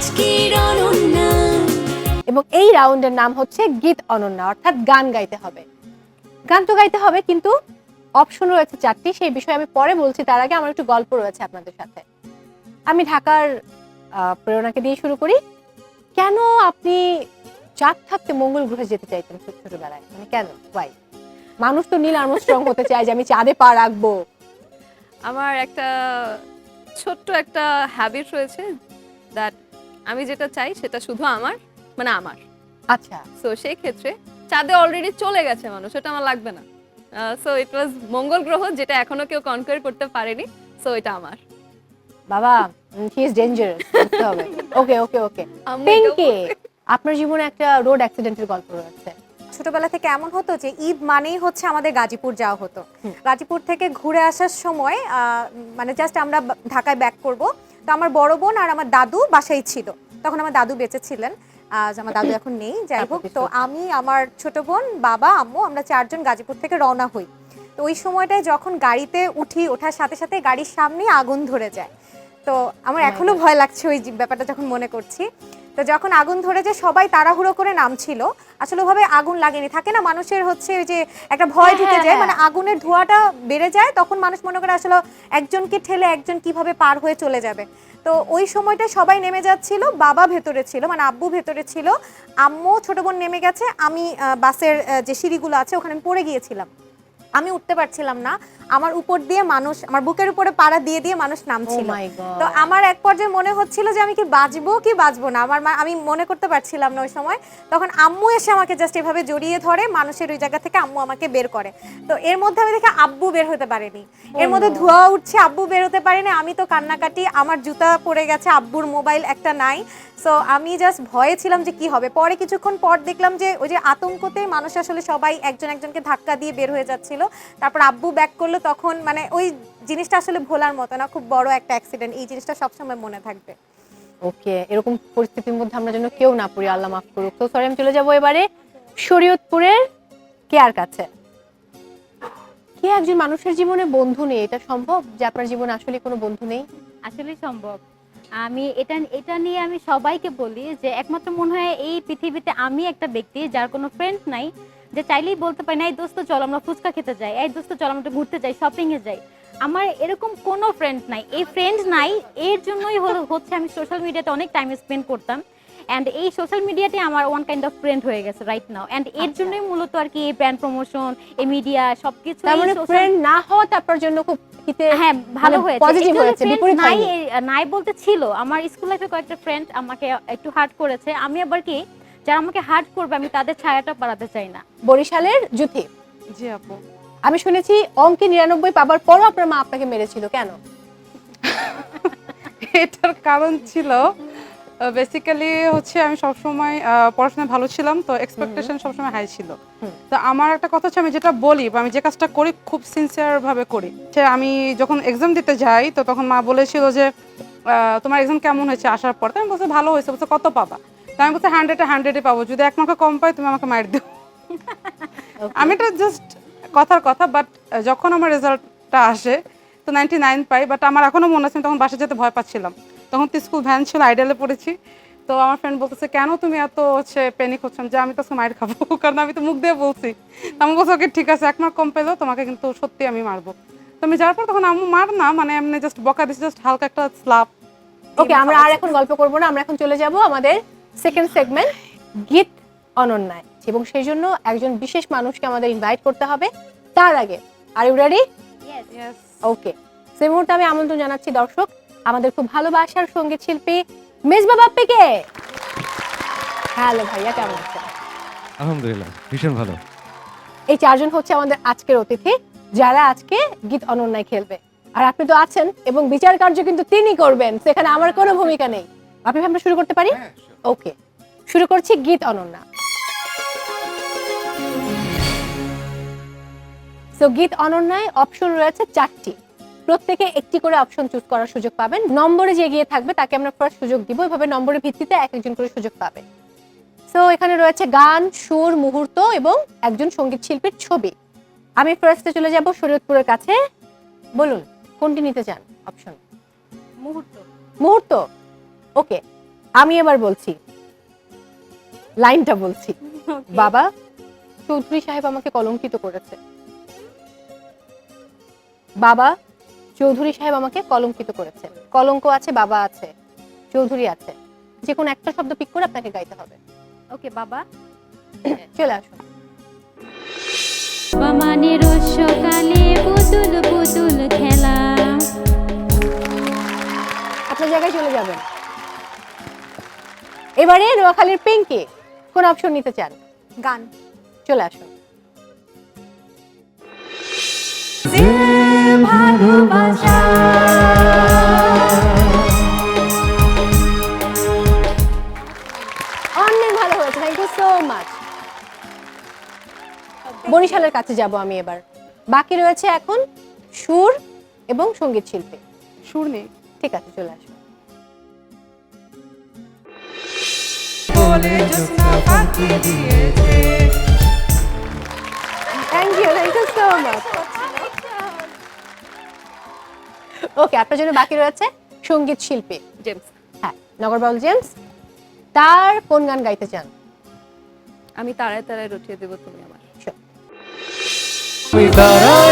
আজকের অনন্যা। এবং এই রাউন্ডের নাম হচ্ছে গীত অনন্যা অর্থাৎ গান গাইতে হবে। গান তো গাইতে হবে কিন্তু অপশন রয়েছে চারটি। সেই বিষয়ে আমি পরে বলছি তার আগে আমার একটু গল্প রয়েছে আপনাদের সাথে। আমি ঢাকার প্রেরণাকে দিয়ে শুরু করি। কেন আপনি চাঁদ থাকতে মঙ্গল গ্রহে যেতে চাইতেন ছোট ছোটবেলায়? মানে কেন? ভাই মানুষ তো নীল আর্মস্ট্রং হতে চায় যে আমি চাঁদে পা রাখব। আমার একটা ছোট্ট একটা হ্যাবিট রয়েছে দ্যাট আমি যেটা চাই সেটা শুধু আমার মানে আমার। আচ্ছা। সো সেই ক্ষেত্রে চাঁদে অলরেডি চলে গেছে মানুষ এটা আমার লাগবে না। সো ইট ওয়াজ মঙ্গল গ্রহ যেটা এখনও কেউ কনকোয়ার করতে পারেনি সো এটা আমার। বাবা হি ইজ ডেঞ্জারাস হবে। ওকে ওকে ওকে পিঙ্কি আপনার জীবনে একটা রোড অ্যাক্সিডেন্টের গল্প রয়েছে। ছোটবেলা থেকে এমন হতো যে ঈদ মানেই হচ্ছে আমাদের গাজীপুর যাওয়া হতো। গাজীপুর থেকে ঘুরে আসার সময় আহ, মানে জাস্ট আমরা ঢাকায় ব্যাক করব। তো আমার বড় বোন আর আমার দাদু বাসায় ছিল। তখন আমার দাদু বেঁচে ছিলেন। আজ আমার দাদু এখন নেই। যাই হোক তো আমি আমার ছোট বোন বাবা আম্মু আমরা চারজন গাজীপুর থেকে রওনা হই। তো ওই সময়টায় যখন গাড়িতে উঠি ওঠার সাথে সাথে গাড়ির সামনে আগুন ধরে যায়। তো আমার Oh এখনও ভয় লাগছে ওই ব্যাপারটা যখন মনে করছি। তো যখন আগুন ধরে যে সবাই তাড়াহুড়ো করে নামছিল। আসলে ওভাবে আগুন লাগেনি। থাকে না মানুষের হচ্ছে ওই যে একটা ভয় ঢুকে হ্যাঁ, যায় হ্যাঁ। মানে আগুনের ধোঁয়াটা বেড়ে যায় তখন মানুষ মনে করে আসলে একজনকে ঠেলে একজন কীভাবে পার হয়ে চলে যাবে। তো ওই সময়টা সবাই নেমে যাচ্ছিল বাবা ভেতরে ছিল মানে আব্বু ভেতরে ছিল। আম্মু ছোট বোন নেমে গেছে আমি বাসের যে সিঁড়িগুলো আছে ওখানে আমি পড়ে গিয়েছিলাম। আমি উঠতে পারছিলাম না। আমার উপর দিয়ে মানুষ আমার বুকের উপরে পাড়া দিয়ে দিয়ে মানুষ নামছিল। তো আমার এক পর্যায়ে মনে হচ্ছিল যে আমি কি বাঁচবো কি বাঁচবো না? আমার আমি মনে করতে পারছিলাম না ওই সময়। তখন আম্মু এসে আমাকে জাস্ট এভাবে জড়িয়ে ধরে মানুষের ওই জায়গা থেকে আম্মু আমাকে বের করে। তো এর মধ্যে আমি দেখি আব্বু বের হতে পারেনি। এর মধ্যে no. ধোঁয়া উঠছে আব্বু বের হতে পারেনি। আমি তো কান্নাকাটি আমার জুতা পড়ে গেছে আব্বুর মোবাইল একটা নাই। সো আমি জাস্ট ভয়ে ছিলাম যে কি হবে? পরে কিছুক্ষণ পর দেখলাম যে ওই যে আতঙ্কতে মানুষ আসলে সবাই একজন একজনকে ধাক্কা দিয়ে বের হয়ে যাচ্ছিল। তারপর আব্বু ব্যাক করল তখন মানে ওই জিনিসটা আসলে ভোলার মতো না খুব বড় একটা অ্যাক্সিডেন্ট এই জিনিসটা সবসময় মনে থাকবে। ওকে এরকম পরিস্থিতির মধ্যে আমরা যেন কেউ না পড়ি আল্লাহ মাফ করুক। তো সরি আমি চলে যাব এবারে শরীয়তপুরের কেয়ার কাছে। কে একজন মানুষের জীবনে বন্ধু নেই? এটা সম্ভব যে আপনার জীবনে আসলে কোনো বন্ধু নেই? আসলে সম্ভব। আমি এটা এটা নিয়ে আমি সবাইকে বলি যে একমাত্র মনে হয় এই পৃথিবীতে আমি একটা ব্যক্তি যার কোনো ফ্রেন্ড নাই। যে চাইলেই বলতে পারি না এই দোস্ত চল আমরা ফুচকা খেতে যাই। এই দোস্ত চল আমরা ঘুরতে যাই শপিং এ যাই। আমার এরকম কোনো ফ্রেন্ড নাই। এই ফ্রেন্ড নাই এর জন্যই হচ্ছে আমি সোশ্যাল মিডিয়াতে অনেক টাইম স্পেন্ড করতাম। অ্যান্ড এই সোশ্যাল মিডিয়াতে আমার ওয়ান কাইন্ড অফ ফ্রেন্ড হয়ে গেছে রাইট নাও অ্যান্ড এর আচ্ছা। জন্যই মূলত আর কি এই ব্র্যান্ড প্রমোশন এই মিডিয়া সবকিছু তার এই মানে social- ফ্রেন্ড না হওয়াটা আপনার জন্য খুব হিতে হ্যাঁ ভালো মানে হয়েছে। positive হয়েছে, বিপরীত নাই নাই বলতে ছিল। আমার স্কুল লাইফে কয়েকটা ফ্রেন্ড আমাকে একটু হার্ট করেছে। আমি আবার কি যারা আমাকে হার্ট করবে আমি তাদের ছায়াটা পাড়াতে চাই না। বরিশালের জুথি জি আপু। আমি শুনেছি অঙ্কে নিরানব্বই পাবার পরও আপনার মা আপনাকে মেরেছিল কেন? এটার কারণ ছিল বেসিক্যালি হচ্ছে আমি সবসময় আহ, পড়াশোনায় ভালো ছিলাম তো এক্সপেকটেশন সবসময় হাই ছিল। তো আমার একটা কথা হচ্ছে আমি যেটা বলি বা আমি যে কাজটা করি খুব সিনসিয়ার ভাবে করি সে আমি যখন এক্সাম দিতে যাই তো তখন মা বলেছিল যে আহ, তোমার এক্সাম কেমন হয়েছে আসার পর? তো আমি বলছি ভালো হয়েছে। বলছে কত পাবা? তো আমি বলছি হান্ড্রেডে হান্ড্রেডে পাবো। যদি এক মার্কে কম পাই তুমি আমাকে মার দিও। আমি এটা জাস্ট কথার কথা বাট যখন আমার রেজাল্টটা আসে তো নাইনটি নাইন পাই বাট আমার এখনও মনে আছে তখন বাসা যেতে ভয় পাচ্ছিলাম। তখন তো স্কুল ভ্যান ছিল আইডিয়ালে পড়েছি। তো আমার ফ্রেন্ড বলতেছে কেন তুমি এত হচ্ছে প্যানিক হচ্ছেন যে আমি তো মায়ের খাব কারণ আমি তো মুখ দিয়ে বলছি। আমি বলছি ওকে ঠিক আছে এক মার্ক কম পেলেও তোমাকে কিন্তু সত্যি আমি মারবো। তো আমি যাওয়ার পর তখন আমি মার না মানে এমনি জাস্ট বকা দিচ্ছি জাস্ট হালকা একটা স্লাপ ওকে আমরা আর এখন গল্প করব না আমরা এখন চলে যাব আমাদের সেকেন্ড সেগমেন্ট গীত অনন্যায়। এবং সেই জন্য একজন বিশেষ মানুষকে আমাদের ইনভাইট করতে হবে। তার আগে আর ইউ রেডি ওকে সেই মুহূর্তে আমি আমন্ত্রণ জানাচ্ছি দর্শক আমাদের খুব ভালোবাসার সংগীত শিল্পী মেজবা বাপ্পিকে হ্যালো ভাইয়া কেমন আছেন? আলহামদুলিল্লাহ ভীষণ ভালো। এই চারজন হচ্ছে আমাদের আজকের অতিথি যারা আজকে গীত অনন্যায় খেলবে। আর আপনি তো আছেন এবং বিচার কার্য কিন্তু তিনি করবেন সেখানে আমার কোনো ভূমিকা নেই। আপনি আমরা শুরু করতে পারি? ওকে শুরু করছি গীত অনন্যা। তো গীত অনন্যায় অপশন রয়েছে চারটি। প্রত্যেকে একটি করে অপশন চুজ করার সুযোগ পাবেন। নম্বরে যে এগিয়ে থাকবে তাকে আমরা ফার্স্ট সুযোগ দিব। এভাবে নম্বরের ভিত্তিতে এক একজন করে সুযোগ পাবে। সো এখানে রয়েছে গান সুর মুহূর্ত এবং একজন সংগীত শিল্পীর ছবি। আমি ফার্স্টে চলে যাব শরীয়তপুরের কাছে। বলুন কোনটি নিতে চান অপশন মুহূর্ত। মুহূর্ত? ওকে আমি এবার বলছি লাইনটা বলছি। বাবা চৌধুরী সাহেব আমাকে কলঙ্কিত করেছে। বাবা চৌধুরী সাহেব আমাকে কলঙ্কিত করেছে। কলঙ্ক আছে বাবা আছে চৌধুরী আছে। যে কোনো একটা শব্দ পিক করে আপনাকে গাইতে হবে। ওকে বাবা। চলে আসুন। বামানের সকালে পুতুল পুতুল খেলা। আপনার জায়গায় চলে যাবেন। এবারে নোয়াখালীর পিঙ্কি কোন অপশন নিতে চান? গান। চলে আসুন। অনেক ভালো হয়েছে। থ্যাংক ইউ সো মাচ বরিশালের কাছে যাব আমি এবার। বাকি রয়েছে এখন সুর এবং সংগীত শিল্পী। সুর নেই। ঠিক আছে চলে আসুন। Thank you thank you so much okay আপনার জন্য বাকি রয়েছে সংগীত শিল্পী জেমস হ্যাঁ নগরবাউল জেমস তার কোন গান গাইতে চান? আমি তারায় তারায় রটিয়ে দেবো তুমি আমার। তারায়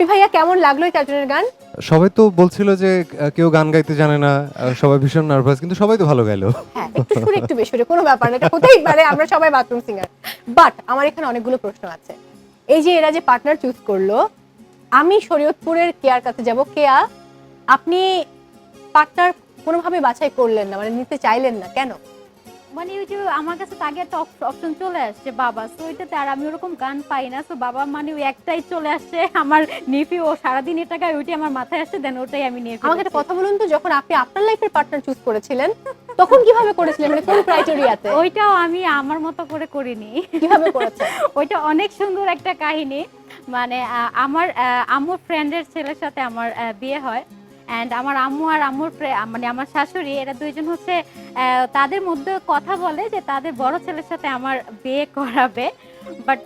বাপ্পি ভাইয়া কেমন লাগল এই চারজনের গান? সবাই তো বলছিল যে কেউ গান গাইতে জানে না সবাই ভীষণ নার্ভাস কিন্তু সবাই তো ভালো গাইলো। হ্যাঁ একটু সুর একটু বেশি হলে কোনো ব্যাপার না এটা হতেই পারে আমরা সবাই বাথরুম সিঙ্গার বাট আমার এখানে অনেকগুলো প্রশ্ন আছে। এই যে এরা যে পার্টনার চুজ করল আমি শরীয়তপুরের কেয়ার কাছে যাব কেয়া আপনি পার্টনার কোনোভাবে বাছাই করলেন না মানে নিতে চাইলেন না কেন? মানে ওই যে আমার কাছে তো আগে একটা অপশন চলে আসছে বাবা। সো ওইটাতে আর আমি ওরকম গান পাই না। সো বাবা মানে ওই একটাই চলে আসছে। আমার নিফি ও সারাদিন এটা গায় ওইটাই আমার মাথায় আসছে দেন ওটাই আমি নিয়ে আমাকে একটা কথা বলুন তো যখন আপনি আপনার লাইফের পার্টনার চুজ করেছিলেন তখন কীভাবে করেছিলেন? মানে কোন ক্রাইটেরিয়াতে ওইটাও আমি আমার মতো করে করিনি। কীভাবে করেছেন? ওইটা অনেক সুন্দর একটা কাহিনী। মানে আমার আহ, আম্মুর ফ্রেন্ডের ছেলের সাথে আমার বিয়ে হয়। অ্যান্ড আমার আম্মু আর আম্মুর মানে আমার শাশুড়ি, এরা দুইজন হচ্ছে তাদের মধ্যে কথা বলে যে তাদের বড় ছেলের সাথে আমার বিয়ে করাবে। বাট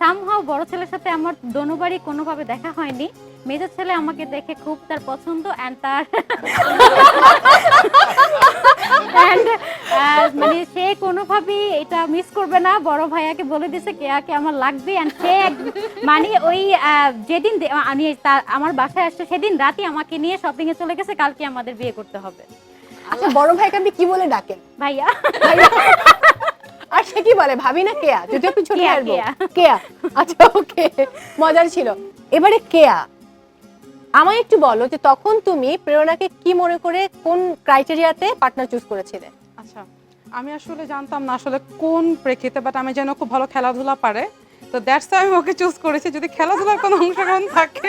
সামহাও বড় ছেলের সাথে আমার দোনোবারই কোনোভাবে দেখা হয়নি। মেজর ছেলে আমাকে দেখে খুব তার পছন্দ অ্যান্ড তার আহ, মানে সে কোনোভাবেই এটা মিস করবে না। বড় ভাইয়াকে বলে দিছে কেয়াকে আমার লাগবে। অ্যান্ড সে মানে ওই যেদিন আমি তার- আমার বাসায় আসছে সেদিন রাতে আমাকে নিয়ে শপিং এ চলে গেছে। কালকে আমাদের বিয়ে করতে হবে। আচ্ছা বড় ভাইকে আপনি কি বলে ডাকেন? ভাইয়া। আর সে কি বলে? ভাবি না কেয়া? যদি আপনি ছোট। কেয়া আচ্ছা ওকে মজার ছিল। এবারে কেয়া। আমায় একটু বলো যে তখন তুমি প্রেরণাকে কি মনে করে কোন ক্রাইটেরিয়াতে পার্টনার চুজ করেছিলে? আচ্ছা আমি আসলে জানতাম না আসলে কোন প্রেক্ষিতে বাট আমি যেন খুব ভালো খেলাধুলা পারে। তো দ্যাটস আমি ওকে চুজ করেছি। যদি খেলাধুলার কোনো অংশগ্রহণ থাকে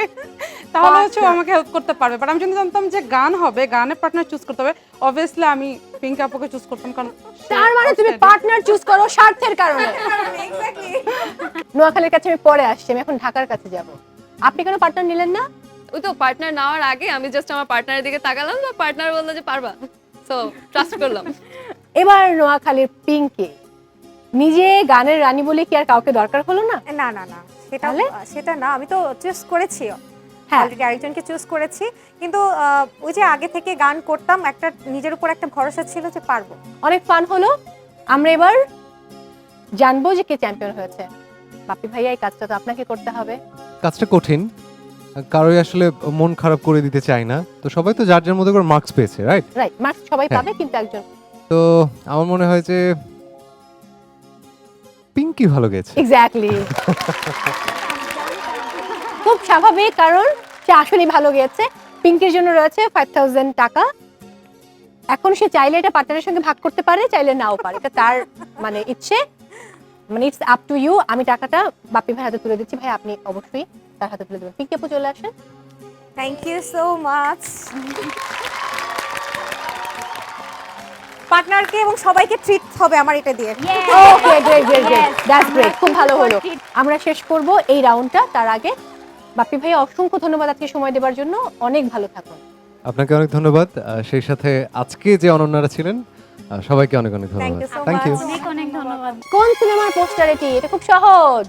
তাহলে হচ্ছে আমাকে হেল্প করতে পারবে। বাট আমি যদি জানতাম যে গান হবে গানের পার্টনার চুজ করতে হবে। অবভিয়াসলি আমি পিঙ্ক আপুকে চুজ করতাম কারণ তার মানে তুমি পার্টনার চুজ করো স্বার্থের কারণে। নোয়াখালীর কাছে আমি পরে আসছি আমি এখন ঢাকার কাছে যাব। আপনি কেন পার্টনার নিলেন না? ওই তো পার্টনার নেওয়ার আগে আমি জাস্ট আমার পার্টনারের দিকে তাকালাম তো পার্টনার বলল যে পারবা। সো ট্রাস্ট করলাম। এবার নোয়াখালীর পিঙ্কি। নিজে গানের রানী বলে কি আর কাউকে দরকার হলো না? না না না। সেটা সেটা না আমি তো চুজ করেছি। হ্যাঁ। অলরেডি আরেকজনকে চুজ করেছি। কিন্তু আহ, ওই যে আগে থেকে গান করতাম একটা নিজের উপর একটা ভরসা ছিল যে পারব। অনেক ফান হলো। আমরা এবার জানব যে কে চ্যাম্পিয়ন হয়েছে। বাপি ভাইয়া এই কাজটা তো আপনাকে করতে হবে। কাজটা কঠিন। কারোই আসলে মন খারাপ করে দিতে চাই না। তো সবাই তো যার যার মধ্যে করে মার্কস পেয়েছে রাইট রাইট মার্কস সবাই হ্যাঁ। পাবে কিন্তু একজন। তো আমার মনে হয় যে পিঙ্কি ভালো গেছে। এক্স্যাক্টলি খুব স্বাভাবিক কারণ সে আসলেই ভালো গেছে। পিঙ্কির জন্য রয়েছে ফাইভ থাউজেন্ড টাকা। এখন সে চাইলে এটা পার্টনারের সঙ্গে ভাগ করতে পারে চাইলে নাও পারে। এটা তার মানে ইচ্ছে। মানে ইটস আপ টু ইউ আমি টাকাটা বাপি ভাই হাতে তুলে দিচ্ছি। ভাই আপনি অবশ্যই তার হাতে তুলে দেবেন পিঙ্কি আপু চলে আসেন। থ্যাংক ইউ সো মাচ পার্টনারকে এবং সবাইকে ট্রিট হবে আমার এটা দিয়ে। Okay great great great that's great খুব ভালো হলো। আমরা শেষ করব এই রাউন্ডটা। তার আগে বাপি ভাই অসংখ্য ধন্যবাদ আজকে সময় দেওয়ার জন্য। অনেক ভালো থাকুন। আপনাকে অনেক ধন্যবাদ। সেই সাথে আজকে যে অনন্যারা ছিলেন সবাইকে অনেক অনেক ধন্যবাদ। থ্যাংক ইউ অনেক অনেক ধন্যবাদ। কোন সিনেমার পোস্টার এটি? এটা খুব সহজ।